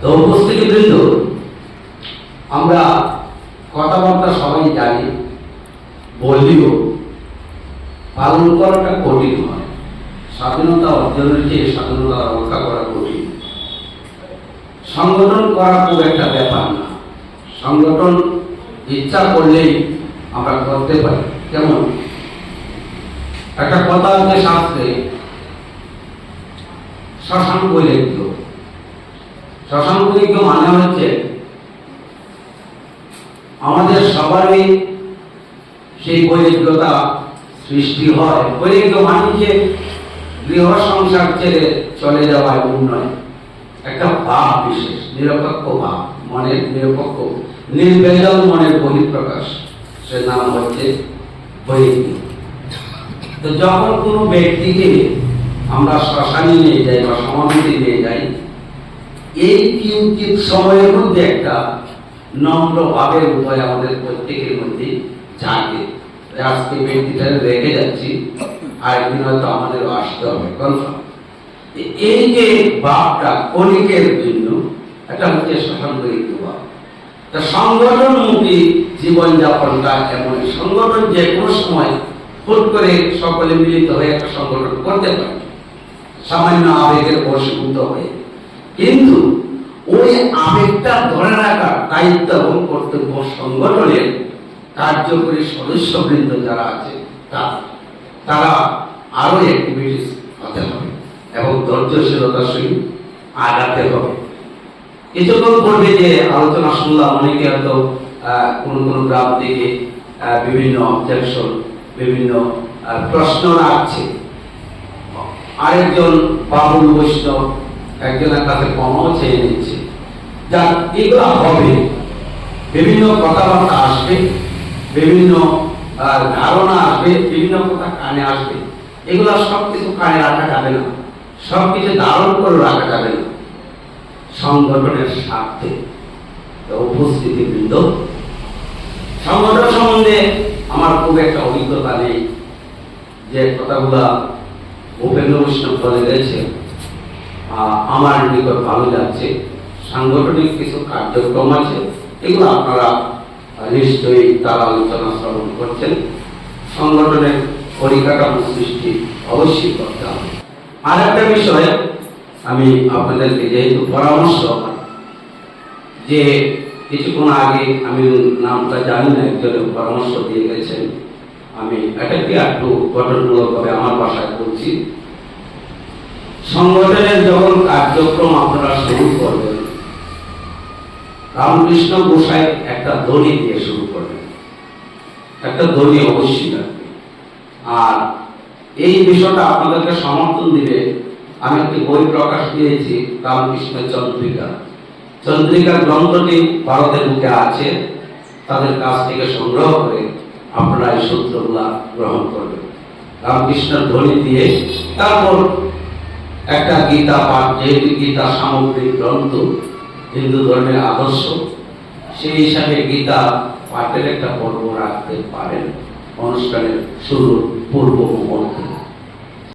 তো উপস্থিতিবৃন্দ আমরা কথাবার্তা সবাই জানি, বললেও পালন করাটা কঠিন হয়। স্বাধীনতা অর্জনের চেয়ে স্বাধীনতা রক্ষা করা কঠিন। সংগঠন করা খুব একটা ব্যাপার না। সংগঠন ইচ্ছা করলেই আমরা করতে পারি। কেমন? একটা কথা আছে শাস্ত্রে, শশাঙ্ক বৈরাগ্য শশাঙ্ক মানে হচ্ছে। আমাদের সবারই সেই বৈরাগ্যতা সৃষ্টি হয়। বৈরাগ্য মানে গৃহ সংসার ছেড়ে চলে যাওয়া এমন নয় একটা ভাব বিশেষ, নিরপেক্ষ ভাব মনের নিরপেক্ষ, নির্বেদন মনের বহিঃপ্রকাশ। সে নাম হচ্ছে বৈরাগ্য তো যখন কোনো ব্যক্তিকে আমরা শ্মশানে নিয়ে যাই বা সমাধিতে নিয়ে যাই এই কিঞ্চিত সময়ের মধ্যে একটা নম্র ভাবের উপায় আমাদের প্রত্যেকের মধ্যে জাগে। আজকে ব্যক্তিটা রেখে যাচ্ছি। আরেকদিন হয়তো আমাদের আসতে হবে। কনফার্ম? এই যে ভাবটা কণিকের জন্য এটা হচ্ছে শ্মশান্তরিত ভাব তা সংগঠনমুখী জীবনযাপনটা এমন। সংগঠন যে কোনো সময় হুট করে সকলে মিলিত হয়ে একটা সংগঠন করতে পারে। সামান্য আবেগের বশীভূত হয়ে। কিন্তু ওই আবেগটা ধরে রাখার দায়িত্ব এবং কর্তব্য সংগঠনের কার্যকরী সদস্যবৃন্দ যারা আছে, তা- তারা আরও অ্যাক্টিভিটিস হতে হবে এবং ধৈর্যশীলতার সহিত আগাতে হবে। কিছুক্ষণ পূর্বে যে আলোচনা শুনলাম, অনেকে হয়তো কোন কোন গ্রাম থেকে বিভিন্ন অবজেকশন বিভিন্ন প্রশ্ন রাখছে। আরেকজন বাবুল বৈষ্ণব একজনের কাছে ক্ষমাও চেয়ে নিচ্ছে। যা এগুলো হবে। বিভিন্ন কথাবার্তা আসবে, বিভিন্ন ধারণা আসবে, বিভিন্ন কথা কানে আসবে। এগুলো সব কিছু কানে রাখা যাবে না। সব কিছু ধারণ করে রাখা যাবে না। সংগঠনের স্বার্থে। উপস্থিতি বৃন্দ সংগঠন সম্বন্ধে আমার খুব একটা অভিজ্ঞতা নেই। যে কথাগুলা উপেন্দ্র বৈষ্ণব বলে গেছে আমার নিকট ভালো যাচ্ছে। সাংগঠনিক কিছু কার্যক্রম আছে, এগুলো আপনারা নিশ্চয়ই তার আলোচনা শ্রবণ করছেন। সংগঠনের পরিকাঠামো সৃষ্টি অবশ্যই করতে হবে। আর একটা বিষয়, আমি আপনাদেরকে যেহেতু পরামর্শ যে কিছুক্ষণ আগে আমি নামটা জানি না একজনের পরামর্শ দিয়ে গেছেন। আমি এটাকে একটু গঠনমূলকভাবে আমার ভাষায় বলছি। সংগঠনের যখন কার্যক্রম আপনারা শুরু করবেন রামকৃষ্ণ গোসাই একটা ধ্বনি দিয়ে শুরু করবেন একটা ধ্বনি অবশ্যই আর এই বিষয়টা আপনাদেরকে সমর্থন দিবে আমি একটি বই প্রকাশ দিয়েছি রামকৃষ্ণের চন্দ্রিকা। চন্দ্রিকা গ্রন্থটি ভারতের বুকে আছে, তাদের কাছ থেকে সংগ্রহ করে আপনারা এই সূত্রগুলা গ্রহণ করবেন। রামকৃষ্ণের ধ্বনি দিয়ে তারপর একটা গীতা পাঠ যেহেতু গীতা সামগ্রিক গ্রন্থ হিন্দু ধর্মের আদর্শ, সেই হিসাবে গীতা পাঠের একটা পর্ব রাখতে পারেন। অনুষ্ঠানের শুরুর পূর্ব মুহূর্তে